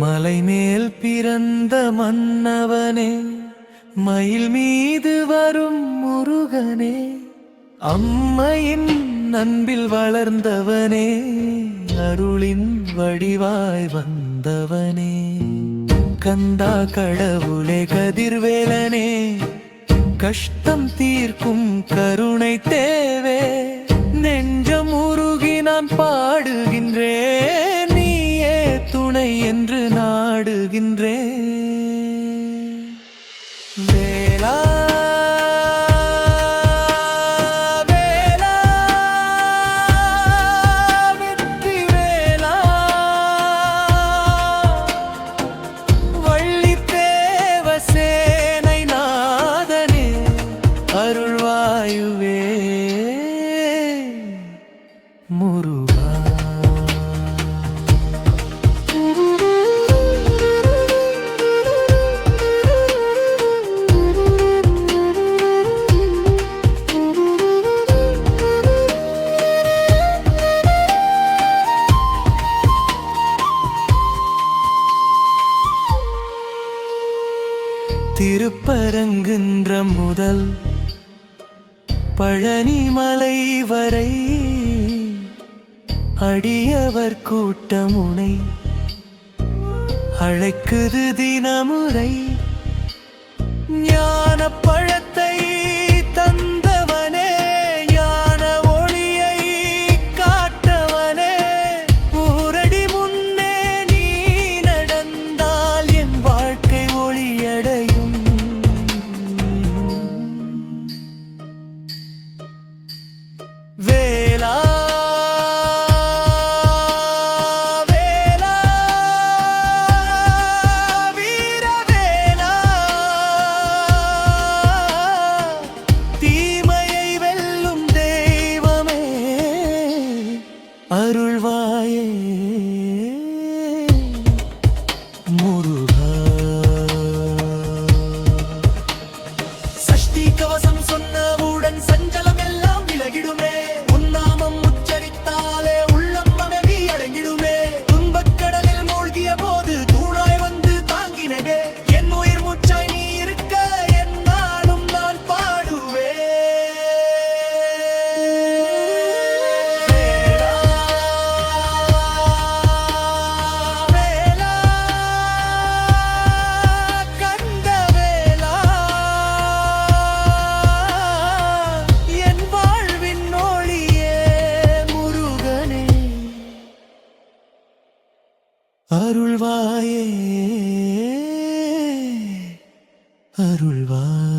மலைமேல் பிறந்த மன்னவனே மயில் மீது வரும் முருகனே அம்மையின் அன்பில் வளர்ந்தவனே அருளின் வடிவாய் வந்தவனே. கந்தா கடவுளே கதிர்வேலனே கஷ்டம் தீர்க்கும் கருணை தேவை நாடுகின்றேன் வேளா திருப்பரங்குன்ற முதல் பழனிமலை வரை அடியவர் கூட்டமுனை அழைக்குது தினமுறை ஞான பழத்தை அருள்வாயே அருள்வாயே அருள்வாயே.